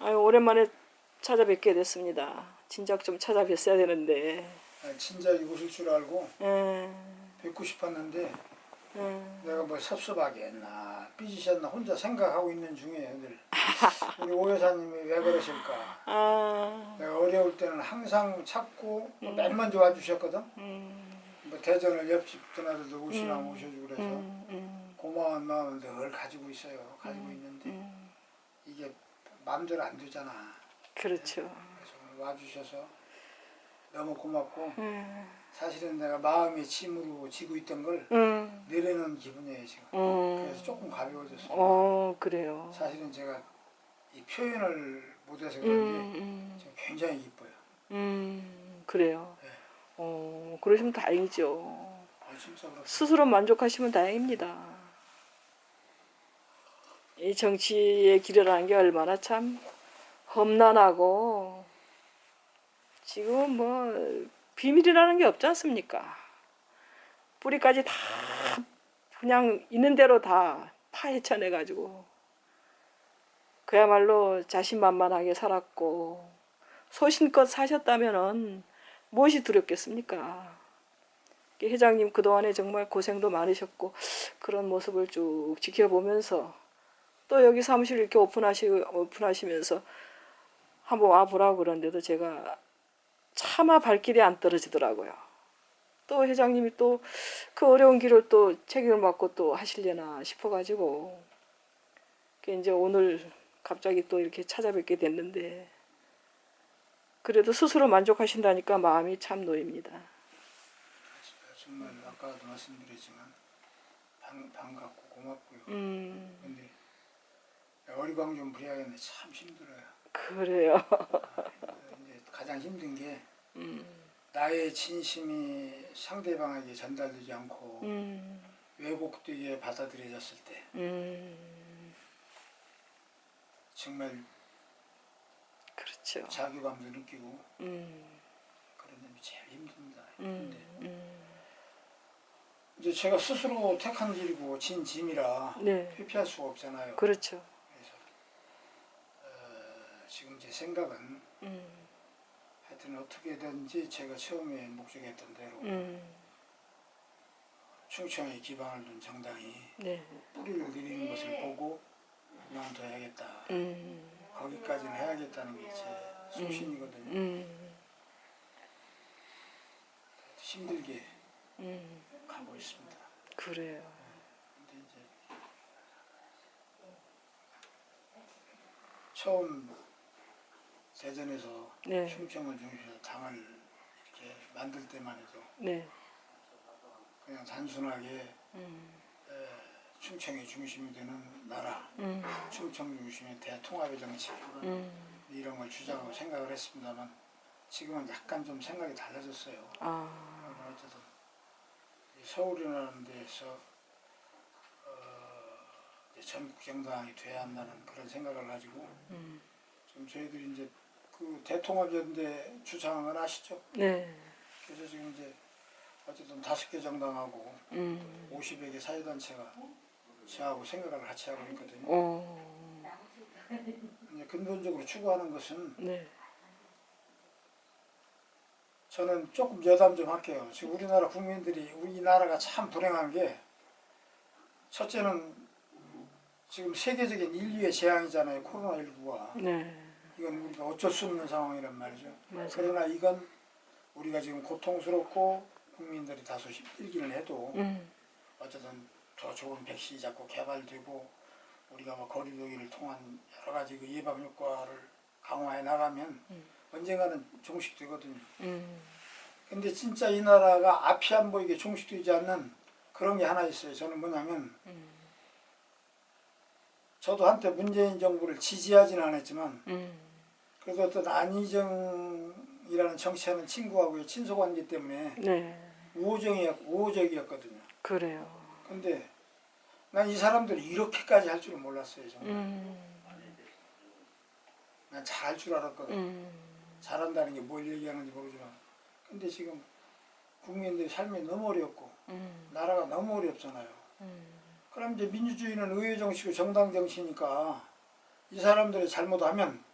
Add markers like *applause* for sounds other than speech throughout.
아유, 오랜만에 찾아뵙게 됐습니다. 진작 좀 찾아뵀어야 되는데. 아, 친절히 오실 줄 알고 에, 뵙고 싶었는데 에, 내가 뭐 섭섭하게 했나 삐지셨나 혼자 생각하고 있는 중이에요 늘 *laughs* 우리 오 여사님이 왜 그러실까? 아, 내가 어려울 때는 항상 찾고 맨 먼저 와주셨거든. 음, 뭐 대전을 옆집 드나들도 오시라 오셔주고 그래서 음, 음, 고마운 마음을 늘 가지고 있어요. 가지고 음. 이게 마음대로 안 되잖아 그렇죠. 그래서 오늘 와주셔서 너무 고맙고 음, 사실은 내가 마음의 짐으로 지고 있던 걸 음, 내려놓은 기분이에요 지금 음. 그래서 조금 가벼워졌어요 어, 그래요. 사실은 제가 이 표현을 못해서 음, 그런지 음, 지금 굉장히 이뻐요 음, 그래요. 네. 어, 그러시면 다행이죠. 아 스스로 만족하시면 다행입니다. 이 정치의 길이라는 게 얼마나 참 험난하고 지금 뭐 비밀이라는 게 없지 않습니까? 뿌리까지 다 그냥 있는 대로 다 파헤쳐내 가지고 그야말로 자신만만하게 살았고 소신껏 사셨다면은 무엇이 두렵겠습니까? 회장님 그동안에 정말 고생도 많으셨고 그런 모습을 쭉 지켜보면서 또 여기 사무실 이렇게 오픈하시, 오픈하시면서 한번 와보라고 그러는데도 제가 차마 발길이 안 떨어지더라고요. 또 회장님이 또 그 어려운 길을 또 책임을 맡고 또 하시려나 싶어가지고 그 이제 오늘 갑자기 또 이렇게 찾아뵙게 됐는데 그래도 스스로 만족하신다니까 마음이 참 놓입니다. 정말 아까도 말씀드렸지만 반, 반갑고 고맙고요 음, 근데 어리광 좀 부려야겠네 참 힘들어요 그래요. *laughs* 이제 가장 힘든 게 음, 나의 진심이 상대방에게 전달되지 않고 음, 왜곡되게 받아들여졌을 때 음, 정말 그렇죠. 자괴감도 느끼고 음, 그런 점이 제일 힘듭니다. 음, 힘든데 음, 이제 제가 스스로 택한 길이고 진 짐이라 네, 회피할 수가 없잖아요. 그렇죠. 지금 제 생각은 음, 하여튼 어떻게든지 제가 처음에 목적했던 대로 음, 충청에 기반을 둔 정당이 네, 뿌리를 내리는 것을 보고 그만둬야겠다. 음, 거기까지는 해야겠다는 게 제 소신이거든요. 음, 힘들게 음, 가고 있습니다. 그래요. 근데 이제 처음 대전에서 네. 충청을 중심으로 당을 이렇게 만들 때만 해도 네, 그냥 단순하게 음, 에, 충청이 중심이 되는 나라, 음, 충청 중심의 대통합의 정치 음, 이런 걸 주장하고 생각을 했습니다만 지금은 약간 좀 생각이 달라졌어요. 아, 어쨌든 이 서울이라는 데서 어, 전국 정당이 돼야 한다는 그런 생각을 가지고 음, 지금 저희들이 이제 그 대통합연대 주장한 건 아시죠? 네, 그래서 지금 이제 어쨌든 다섯 개 정당하고 음, 50여 개 사회단체가 저하고 생각을 같이 하고 있거든요. 어, 이제 근본적으로 추구하는 것은 네, 저는 조금 여담 좀 할게요. 지금 우리나라 국민들이 우리나라가 참 불행한 게 첫째는 지금 세계적인 인류의 재앙이잖아요. 코로나19가. 네, 이건 우리가 어쩔 수 없는 상황이란 말이죠. 맞아요. 그러나 이건 우리가 지금 고통스럽고 국민들이 다소 힘들기는 해도 음, 어쨌든 더 좋은 백신이 자꾸 개발되고 우리가 뭐 거리두기를 통한 여러 가지 그 예방 효과를 강화해 나가면 음. 언젠가는 종식되거든요. 음, 근데 진짜 이 나라가 앞이 안 보이게 종식되지 않는 그런 게 하나 있어요. 저는 뭐냐면 음, 저도 한때 문재인 정부를 지지하지는 않았지만 음, 그래도 어떤 안희정이라는 정치하는 친구하고의 친소관계 때문에 네, 우호적이었, 우호적이었거든요. 그래요. 근데 난 이 사람들이 이렇게까지 할 줄은 몰랐어요. 정말. 음, 난 잘할 줄 알았거든. 음, 잘한다는 게 뭘 얘기하는지 모르지만. 근데 지금 국민들의 삶이 너무 어렵고 음, 나라가 너무 어렵잖아요. 음, 그럼 이제 민주주의는 의회 정치고 정당 정치니까 이 사람들이 잘못하면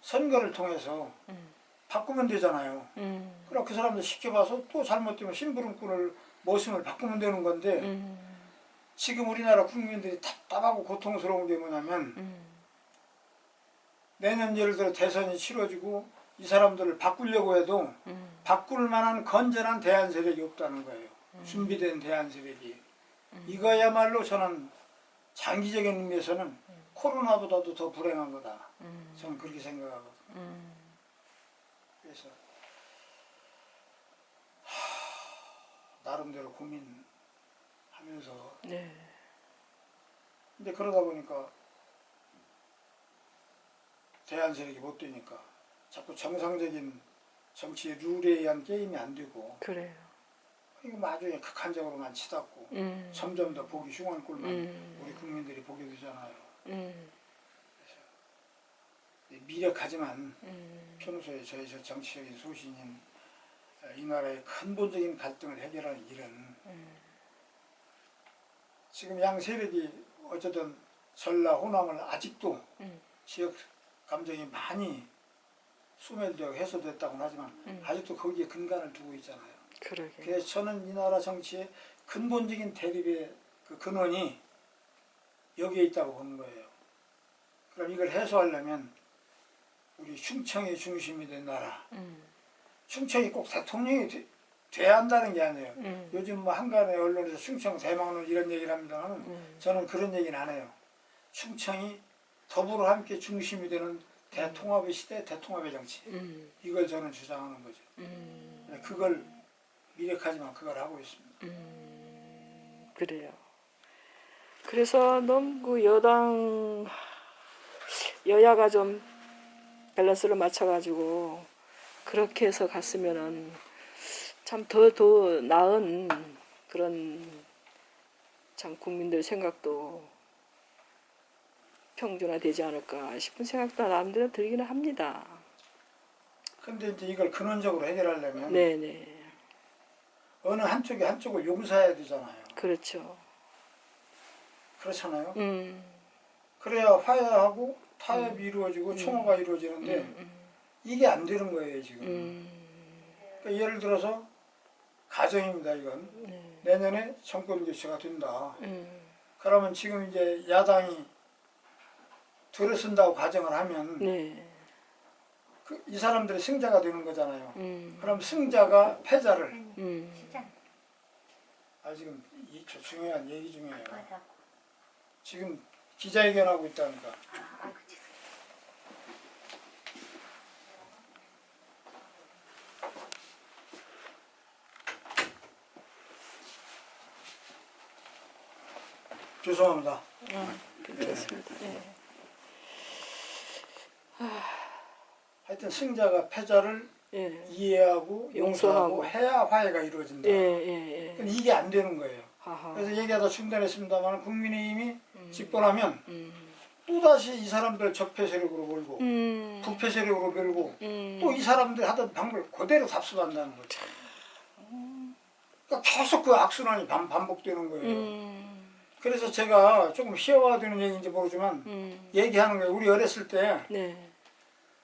선거를 통해서 음. 바꾸면 되잖아요. 음. 그럼 그 사람들 시켜봐서 또 잘못되면 심부름꾼을 모습을 바꾸면 되는 건데 음. 지금 우리나라 국민들이 답답하고 고통스러운 게 뭐냐면 음. 내년 예를 들어 대선이 치러지고 이 사람들을 바꾸려고 해도 음. 바꿀 만한 건전한 대안 세력이 없다는 거예요. 준비된 대안 세력이. 이거야말로 저는 장기적인 의미에서는 코로나보다도 더 불행한 거다. 음. 저는 그렇게 생각하거든요. 음. 그래서 하, 나름대로 고민하면서 네. 근데 그러다 보니까 대안 세력이 못 되니까 자꾸 정상적인 정치의 룰에 의한 게임이 안 되고 그래요. 이거 나중에 극한적으로만 치닫고 음. 점점 더 보기 흉한 꼴만 음. 우리 국민들이 보게 되잖아요. 음. 미력하지만 음. 평소에 저희 저 정치적인 소신인 이 나라의 근본적인 갈등을 해결하는 일은 음. 지금 양 세력이 어쨌든 전라 호남을 아직도 음. 지역 감정이 많이 소멸되고 해소됐다고는 하지만 음. 아직도 거기에 근간을 두고 있잖아요. 그러게. 그래서 저는 이 나라 정치의 근본적인 대립의 그 근원이 여기에 있다고 보는 거예요. 그럼 이걸 해소하려면 우리 충청이 중심이 된 나라, 음. 충청이 꼭 대통령이 돼, 돼야 한다는 게 아니에요. 음. 요즘 뭐 한간의 언론에서 충청 대망론 이런 얘기를 합니다만 음. 저는 그런 얘기는 안 해요. 충청이 더불어 함께 중심이 되는 대통합의 시대, 대통합의 정치. 음. 이걸 저는 주장하는 거죠. 음. 그걸 미력하지만 그걸 하고 있습니다. 음. 그래요. 그래서 너무 그 여당 여야가 좀 밸런스를 맞춰가지고 그렇게 해서 갔으면은 참더더 나은 그런 참 국민들 생각도 평준화되지 않을까 싶은 생각도 나름대로 들기는 합니다. 근데 이제 이걸 근원적으로 해결하려면 네네 어느 한쪽이 한쪽을 용서해야 되잖아요. 그렇죠. 그렇잖아요. 음, 그래야 화해하고 타협이 이루어지고 총화가 이루어지는데 음, 이게 안 되는 거예요 지금. 음, 그러니까 예를 들어서 가정입니다 이건. 네, 내년에 정권 교체가 된다. 음, 그러면 지금 이제 야당이 들어선다고 가정을 하면 네, 그, 이 사람들이 승자가 되는 거잖아요. 음, 그럼 승자가 패자를. 음, 아 지금 이, 저 중요한 얘기 중이에요. 지금 기자회견하고 있다니까. 아. 죄송합니다. 음, 괜찮습니다. 네. 하여튼 승자가 패자를 예, 이해하고 용서하고. 용서하고 해야 화해가 이루어진다. 예, 예, 예. 이게 안 되는 거예요. 하하. 그래서 얘기하다 중단했습니다만 국민의힘이 음, 집권하면 음, 또다시 이 사람들 적폐 세력으로 몰고 음, 부패 세력으로 밀고 음, 또이 사람들이 하던 방법을 그대로 답습한다는 거죠. 그러니까 계속 그 악순환이 반, 반복되는 거예요. 음, 그래서 제가 조금 희화가 되는 얘기인지 모르지만 음, 얘기하는 거예요. 우리 어렸을 때 네,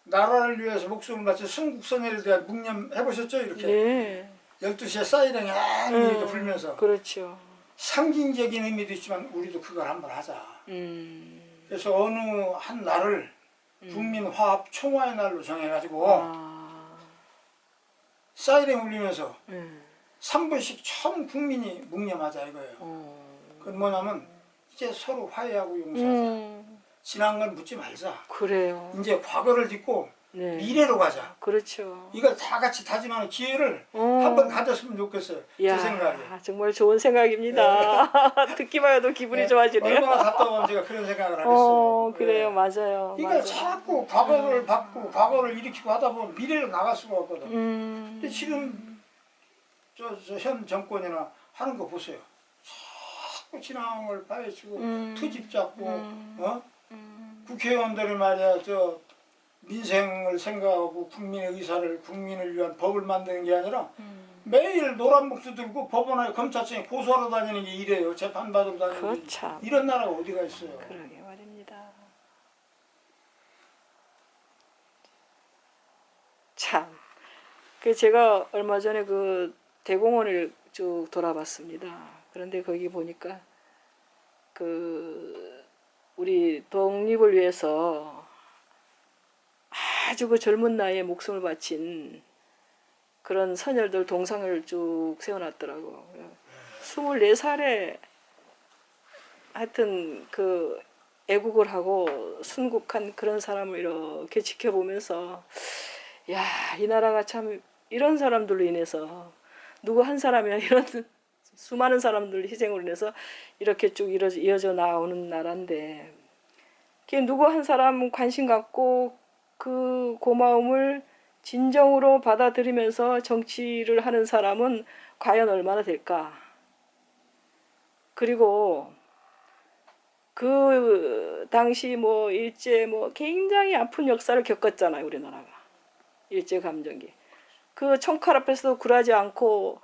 나라를 위해서 목숨을 바친 순국선열에 대한 묵념 해보셨죠? 이렇게 네, 12시에 사이렌이 앙 이렇게 음, 불면서 그렇죠. 상징적인 의미도 있지만 우리도 그걸 한번 하자. 음, 그래서 어느 한 날을 국민 화합 총화의 날로 정해가지고 아, 사이렌 울리면서 음, 3분씩 전 국민이 묵념하자 이거예요. 어, 그건 뭐냐면 이제 서로 화해하고 용서하자. 음, 지난 건 묻지 말자. 그래요. 이제 과거를 딛고 네, 미래로 가자. 그렇죠. 이걸 다 같이 다짐하는 기회를 어. 한번 가졌으면 좋겠어요. 야, 제 생각에. 정말 좋은 생각입니다. *laughs* 듣기만 해도 기분이 네, 좋아지네요. 얼마나 답답하면 제가 그런 생각을 하겠어요. 어, 그래요, 예. 맞아요. 이걸 맞아요. 자꾸 과거를 받고 과거를 일으키고 하다 보면 미래로 나갈 수가 없거든. 음, 근데 지금 저현 정권이나 하는 거 보세요. 자꾸 지나간 걸 파헤치고 음. 트집 잡고 음. 어? 음, 국회의원들이 말이야 저 민생을 생각하고 국민의 의사를 국민을 위한 법을 만드는 게 아니라 음. 매일 노란 목수 들고 법원에 검찰청에 고소하러 다니는 게 이래요. 재판 받으러 다니는 게. 그참 이런 나라가 어디가 있어요. 그러게 말입니다. 참. 그 제가 얼마 전에 그 대공원을 쭉 돌아봤습니다. 그런데 거기 보니까 그 우리 독립을 위해서 아주 그 젊은 나이에 목숨을 바친 그런 선열들 동상을 쭉 세워놨더라고. 24살에 하여튼 그 애국을 하고 순국한 그런 사람을 이렇게 지켜보면서 야, 이 나라가 참 이런 사람들로 인해서 누구 한 사람이나 이런 *laughs* 수많은 사람들 희생으로 인해서 이렇게 쭉 이어져, 나오는 나라인데 그 누구 한 사람 관심 갖고 그 고마움을 진정으로 받아들이면서 정치를 하는 사람은 과연 얼마나 될까? 그리고 그 당시 뭐 일제 뭐 굉장히 아픈 역사를 겪었잖아요 우리나라가. 일제 감정기. 그 총칼 앞에서도 굴하지 않고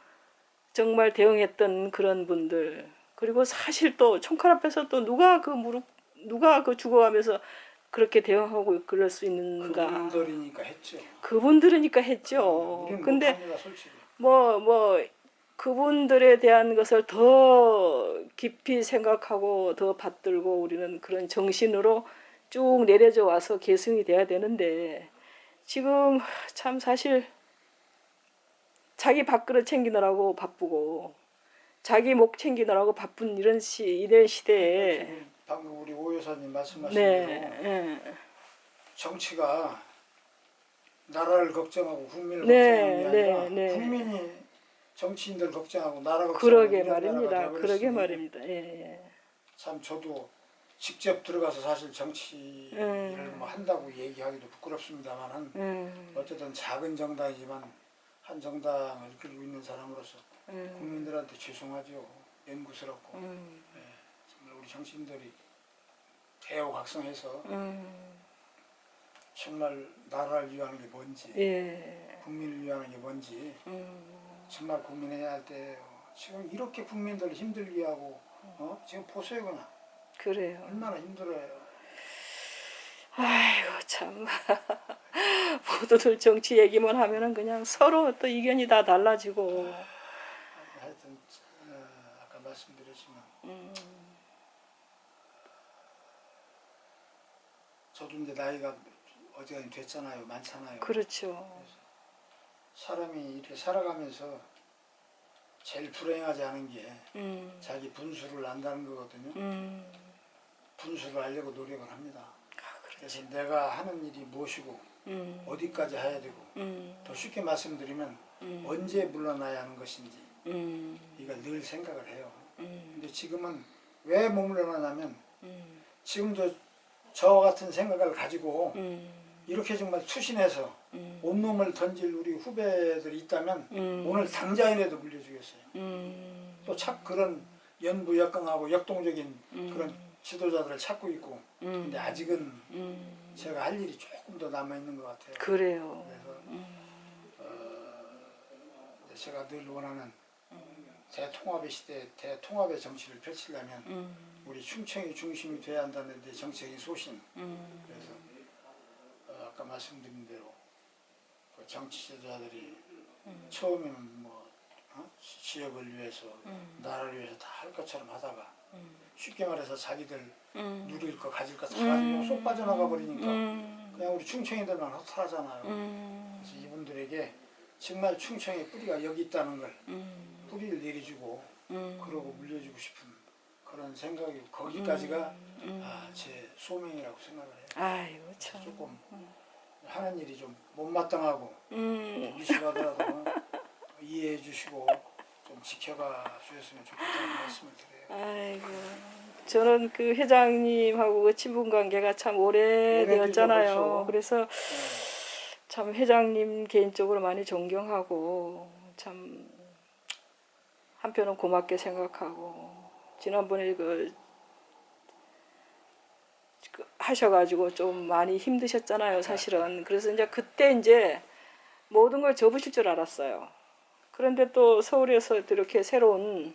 정말 대응했던 그런 분들. 그리고 사실 또 총칼 앞에서 또 누가 그 무릎 누가 그 죽어가면서 그렇게 대응하고 그럴 수 있는가 그분들이니까 했죠. 그분들이니까 했죠 우리는 근데 못합니다, 솔직히. 뭐, 뭐, 그분들에 대한 것을 더 깊이 생각하고 더 받들고 우리는 그런 정신으로 쭉 내려져 와서 계승이 돼야 되는데 지금 참 사실 자기 밥그릇 챙기느라고 바쁘고 자기 목 챙기느라고 바쁜 이런 시, 이런 시대에 지금 방금 우리 오 여사님 말씀하신 네, 대로 예, 정치가 나라를 걱정하고 국민을 네, 걱정하는 게 아니라 네, 네. 국민이 정치인들 걱정하고 나라 걱정하고 그러게 말입니다. 그러게 말입니다. 예, 예. 참 저도 직접 들어가서 사실 정치를 음. 뭐 한다고 얘기하기도 부끄럽습니다만은 음, 어쨌든 작은 정당이지만 한 정당을 이끌고 있는 사람으로서 음, 국민들한테 죄송하죠. 연구스럽고 음, 예, 정치인들이 대우각성해서 음, 정말 나라를 위하는 게 뭔지 예, 국민을 위하는 게 뭔지 음. 정말 고민해야 할 때예요. 지금 이렇게 국민들 힘들게 하고 어? 지금 보세요 그냥 그래요. 얼마나 힘들어요. 아이고 참 *laughs* 모두들 정치 얘기만 하면은 그냥 서로 또 이견이 다 달라지고 하여튼 어, 아까 말씀드렸지만 음, 저도 이제 나이가 어지간히 됐잖아요. 많잖아요. 그렇죠. 사람이 이렇게 살아가면서 제일 불행하지 않은 게 음, 자기 분수를 안다는 거거든요. 음, 분수를 알려고 노력을 합니다. 아, 그래서 그렇지. 내가 하는 일이 무엇이고 음, 어디까지 해야 되고 음, 더 쉽게 말씀드리면 음, 언제 물러나야 하는 것인지 음, 이걸 늘 생각을 해요. 음, 근데 지금은 왜못 물러나냐면 음, 지금도 저 같은 생각을 가지고 음, 이렇게 정말 투신해서 음, 온몸을 던질 우리 후배들이 있다면 음, 오늘 당장이라도 물려주겠어요. 음, 또착 그런 연부 역강하고 역동적인 음, 그런 지도자들을 찾고 있고 음, 근데 아직은 음, 제가 할 일이 조금 더 남아 있는 것 같아요. 그래요. 그래서 음, 이제 제가 늘 원하는 대통합의 시대 대통합의 정치를 펼치려면 음, 우리 충청이 중심이 돼야 한다는 데 정책의 소신. 음, 그래서 어, 아까 말씀드린 대로 그 정치 지도자들이 처음에는 뭐 어? 지역을 위해서 음, 나라를 위해서 다 할 것처럼 하다가 음, 쉽게 말해서 자기들 음, 누릴 거 가질 거 다 가지고 쏙 빠져나가 버리니까 음, 그냥 우리 충청이들만 허탈하잖아요. 음, 그래서 이분들에게 정말 충청의 뿌리가 여기 있다는 걸 음, 뿌리를 내려주고 음, 그러고 물려주고 싶은 그런 생각이 거기까지가 음. 아, 제 소명이라고 생각을 해요. 아이고 참. 조금 하는 일이 좀 못마땅하고 음, 미숙하더라도 이해해 주시고 좀 지켜가 주셨으면 좋겠다는 말씀을 드려요. 아이고. 저는 그 회장님하고 그 친분 관계가 참 오래되었잖아요. 그래서 네. 참 회장님 개인적으로 많이 존경하고 참 한편은 고맙게 생각하고 지난번에 그, 그 하셔가지고 좀 많이 힘드셨잖아요 사실은 그래서 이제 그때 이제 모든 걸 접으실 줄 알았어요 그런데 또 서울에서 또 이렇게 새로운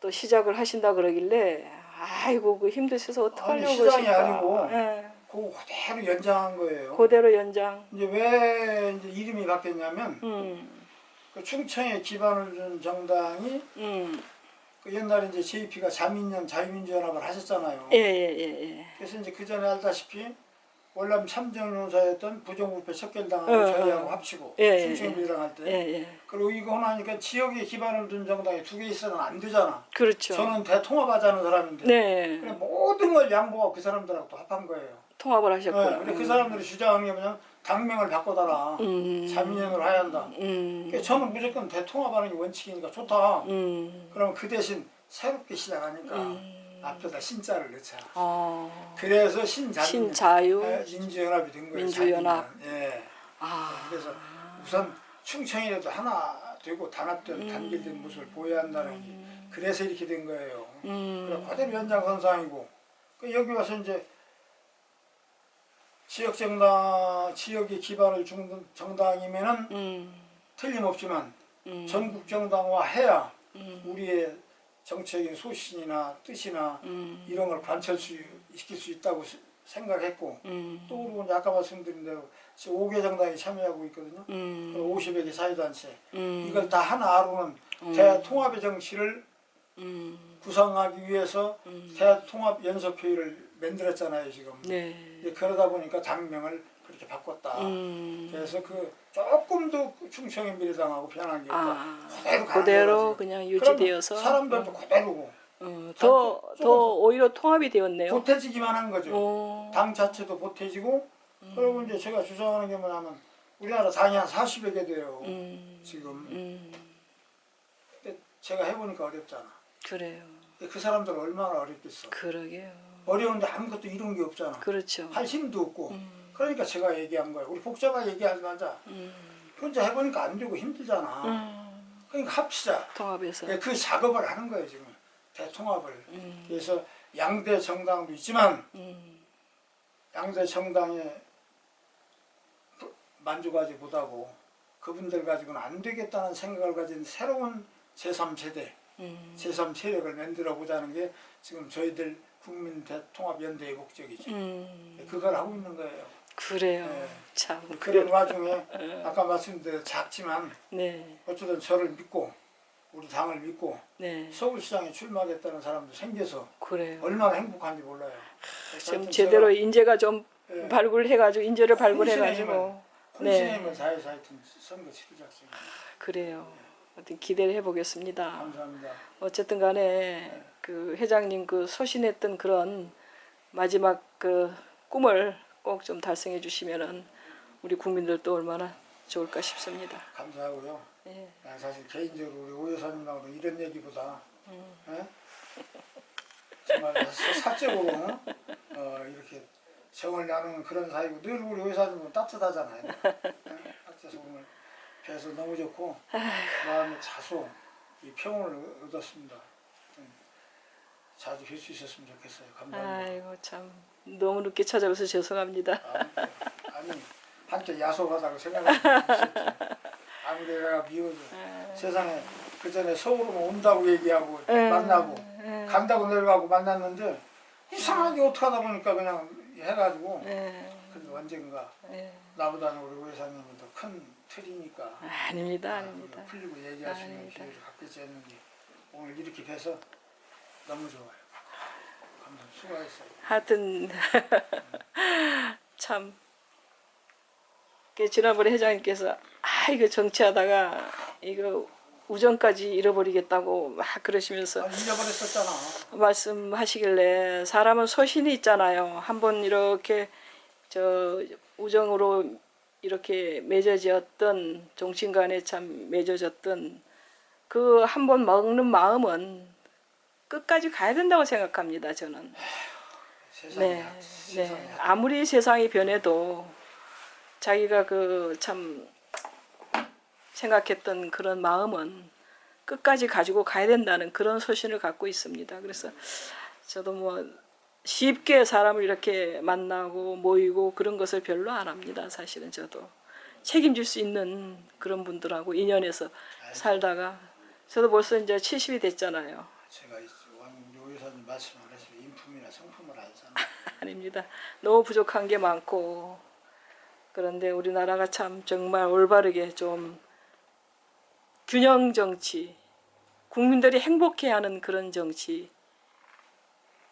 또 시작을 하신다 그러길래 아이고 그 힘드셔서 아니, 어떡하려고 시장이 그러실까. 아니고 예. 그거 그대로 연장한 거예요. 그대로 연장. 이제 왜 이제 이름이 바뀌었냐면 음, 그 충청에 기반을 둔 정당이 음, 그 옛날에 이제 JP가 자민련 자유민주연합을 하셨잖아요. 예, 예, 예, 예. 그래서 이제 그 전에 알다시피 월남 참정용사였던 부정부패 척결당하고 어, 저희하고 어. 합치고 예, 예, 충청민주당 할 때. 예, 예. 그리고 이거 하나니까 지역에 기반을 둔 정당이 두 개 있어는 안 되잖아. 그렇죠. 저는 대통합하자는 사람인데 네, 그래 모든 걸 양보하고 그 사람들하고 또 합한 거예요. 통합을 네, 하셨구나. 근데 그 사람들이 주장하는 게 뭐냐면 당명을 바꿔달라. 음, 자민련으로 해야 한다. 음, 그러니까 저는 무조건 대통합하는 게 원칙이니까 좋다. 음, 그러면 그 대신 새롭게 시작하니까 음. 앞에다 신자를 넣자. 어, 그래서 신자 신자유. 민주연합이 된 거예요. 민주연합. 예. 아, 그래서 우선 충청이라도 하나 되고 단합된 단결된 모습을 보여야 한다는 게 그래서 이렇게 된 거예요. 그래 음, 그대로 연장 선상이고 그 여기 와서 이제 지역 정당 지역의 기반을 준 정당이면은 음, 틀림없지만 음, 전국 정당화해야 음, 우리의 정책인 소신이나 뜻이나 음, 이런 걸 관철시킬 수 있다고 시- 생각했고 음, 또 아까 말씀드린 대로 지금 5개 정당이 참여하고 있거든요. 음, 50여 개 사회단체. 음, 이걸 다 하나로는 음. 대통합의 정치를 음, 구상하기 위해서 음. 대통합 연석회의를 만들었잖아요 지금. 네, 그러다 보니까 당명을 그렇게 바꿨다. 음, 그래서 그 조금도 그 충청인 미래당하고 변한 게 없다. 아, 그대로 그대로. 그냥 유지되어서 사람들도 그대로고 어, 더, 조금- 더 오히려 통합이 되었네요. 보태지기만 한 거죠. 어, 당 자체도 보태지고 그리고 이제 제가 주장하는 게 뭐냐면 우리나라 당이 한 40여 개 돼요. 음, 지금 음, 근데 제가 해보니까 어렵잖아. 그래요. 그 사람들 얼마나 어렵겠어. 그러게요. 어려운데 아무것도 이룬 게 없잖아. 그렇죠. 할 힘도 없고. 음, 그러니까 제가 얘기한 거예요. 우리 복잡하게 얘기하지 말자. 음, 혼자 해보니까 안 되고 힘들잖아. 음, 그러니까 합시다. 통합해서. 그 작업을 하는 거예요 지금. 대통합을. 음, 그래서 양대 정당도 있지만 음, 양대 정당에 만족하지 못하고 그분들 가지고는 안 되겠다는 생각을 가진 새로운 제3세대, 음, 제3 세력을 만들어 보자는 게 지금 저희들 국민 대통합연대의 목적이죠. 음, 그걸 하고 있는 거예요. 그래요. 네. 참. 그런 와중에 *laughs* 아까 말씀드린 작지만 네, 어쨌든 저를 믿고 우리 당을 믿고 네, 서울시장에 출마하겠다는 사람도 생겨서 그래요. 얼마나 행복한지 몰라요. 지금 하여튼 제대로 인재가 좀 예, 발굴해가지고 인재를 발굴해가지고 혼신의 네. 힘을 다해서 하여튼 선거 치르작습니다. 그래요. 어떤 기대를 해보겠습니다. 감사합니다. 어쨌든 간에 그 회장님 그 소신했던 그런 마지막 그 꿈을 꼭 좀 달성해 주시면은 우리 국민들도 얼마나 좋을까 싶습니다. 감사하고요. 예. 난 사실 개인적으로 우리 오 여사님하고도 이런 얘기보다 음. 예? 정말 사- 사적으로 어, 이렇게 정을 나누는 그런 사이고 늘 우리 오 여사님은 따뜻하잖아요. 예? 그래서 오늘 뵈서 너무 좋고 마음의 자소, 이 평온을 얻었습니다. 음, 자주 뵐 수 있었으면 좋겠어요. 감사합니다. 아이고 참 너무 늦게 찾아와서 죄송합니다. 아니, 아니 한때 야속하다고 생각했지. 아무리 내가 미워도 세상에 그 전에 서울은 온다고 얘기하고 음, 만나고 음. 간다고 내려가고 만났는데 이상하게 어떻게 하다 보니까 그냥 해가지고 예, 그래도 언젠가 예. 나보다는 우리 회사님이 더 큰 틀이니까 아닙니다, 아, 아닙니다. 풀리고 얘기할 수 있는 아닙니다. 기회를 갖겠지 했는데 오늘 이렇게 뵈서 너무 좋아요. 감사 수고하셨어요. 하여튼 *laughs* 참그 지난번에 회장님께서 아 이거 정치하다가 이거 우정까지 잃어버리겠다고 막 그러시면서 아. 말씀하시길래 사람은 소신이 있잖아요. 한번 이렇게 저 우정으로 이렇게 맺어졌던 종친 간에 참 맺어졌던 그 한 번 먹는 마음은 끝까지 가야 된다고 생각합니다. 저는. 네, 네. 아무리 세상이 변해도 자기가 그 참 생각했던 그런 마음은 끝까지 가지고 가야 된다는 그런 소신을 갖고 있습니다. 그래서 저도 뭐 쉽게 사람을 이렇게 만나고 모이고 그런 것을 별로 안 합니다. 사실은 저도 책임질 수 있는 그런 분들하고 인연해서 살다가 저도 벌써 이제 70이 됐잖아요. 제가 여사님 말씀 안 했으면 인품이나 성품을 알잖아. *laughs* 아닙니다. 너무 부족한 게 많고 그런데 우리나라가 참 정말 올바르게 좀 균형 정치, 국민들이 행복해하는 그런 정치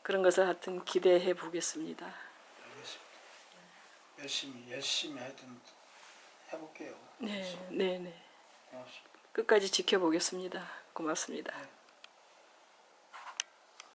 그런 것을 하여튼 기대해 보겠습니다. 알겠습니다. 열심히 열심히 하여튼 해볼게요. 네, 네, 네. 고맙습니다. 끝까지 지켜보겠습니다. 고맙습니다. 네.